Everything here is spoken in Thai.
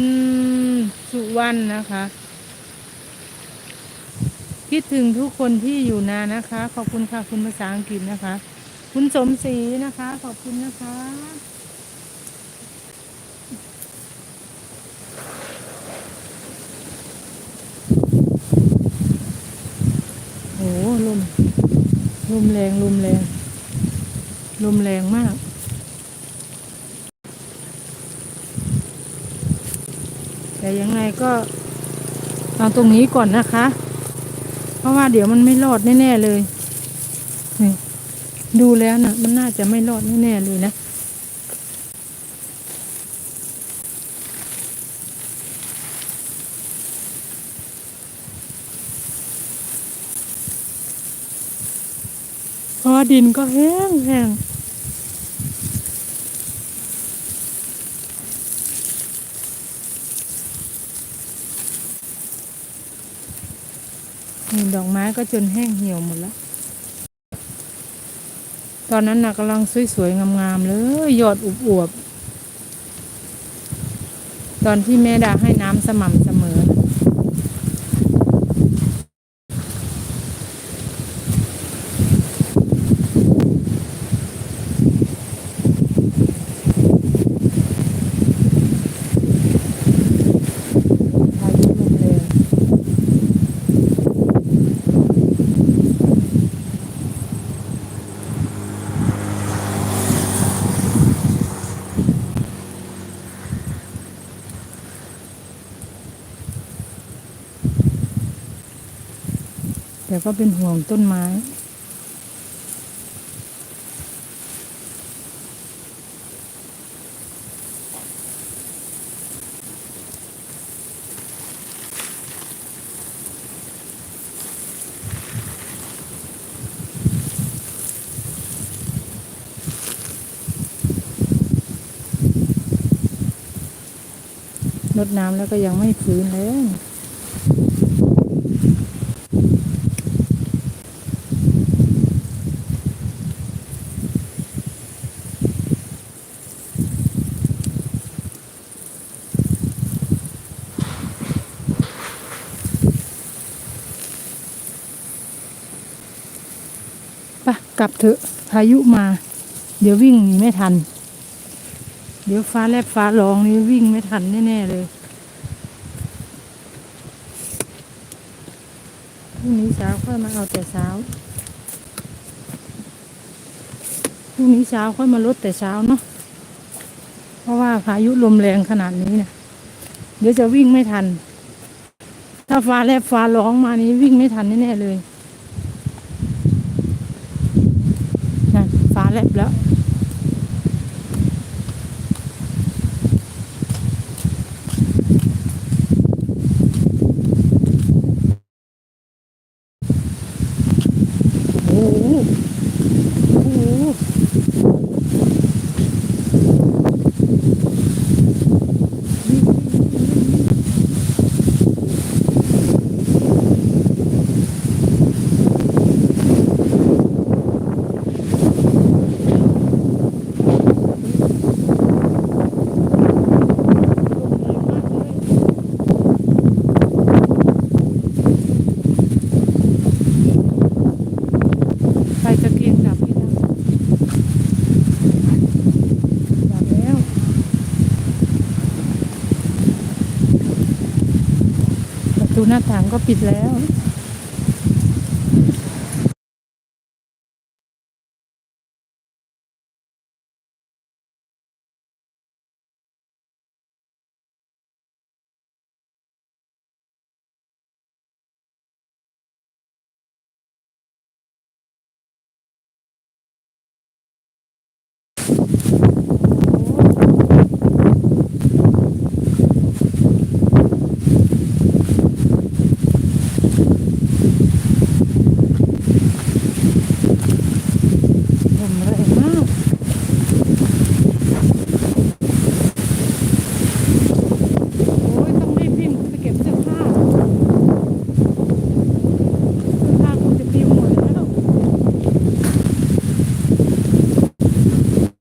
คุณสุวรรณนะคะ คิดถึงทุกคนที่อยู่นานนะคะ ขอบคุณค่ะคุณภาษาอังกฤษนะคะ คุณสมศรีนะคะ ขอบคุณนะคะโอ้ลมลมแรงลมแรงลมแรงมาก แต่ยังไงก็เอาตรงนี้ก่อนนะคะ เพราะว่าเดี๋ยวมันไม่รอดแน่ๆเลยนี่ดูแล้วนะมันน่าจะไม่รอดแน่ๆเลยนะเพราะดินก็แห้งแห้ง นี่ดอกไม้ก็จนแห้งเหี่ยวหมดแล้ว ตอนนั้นน่ะกำลังสวยๆงามๆเลยยอดอุบอวบๆตอนที่แม่ดาให้น้ำสม่ำเสมอนะ พายุลมแรง แต่ก็เป็นห่วงต้นไม้ รดน้ำแล้วก็ยังไม่ฟื้นเลย ไปกลับเถอะพายุมา เดี๋ยววิ่งหนีไม่ทัน เดี๋ยวฟ้าแลบฟ้าร้องนี่วิ่งไม่ทันแน่ๆเลยพรุ่งนี้เช้าค่อยมาเอาแต่เช้าพรุ่งนี้เช้าค่อยมาลดแต่เช้าเนาะ เพราะว่าพายุลมแรงขนาดนี้เนี่ยเดี๋ยวจะวิ่งไม่ทัน ถ้าฟ้าแลบฟ้าร้องมานี้วิ่งไม่ทันแน่ๆเลยนั่นฟ้า แลบแล้ว โอ้โหโอ้โหไฟตะเกียงดับพี่ดับดับแล้ว ประ ตูหน้าต่างก็ปิดแล้ว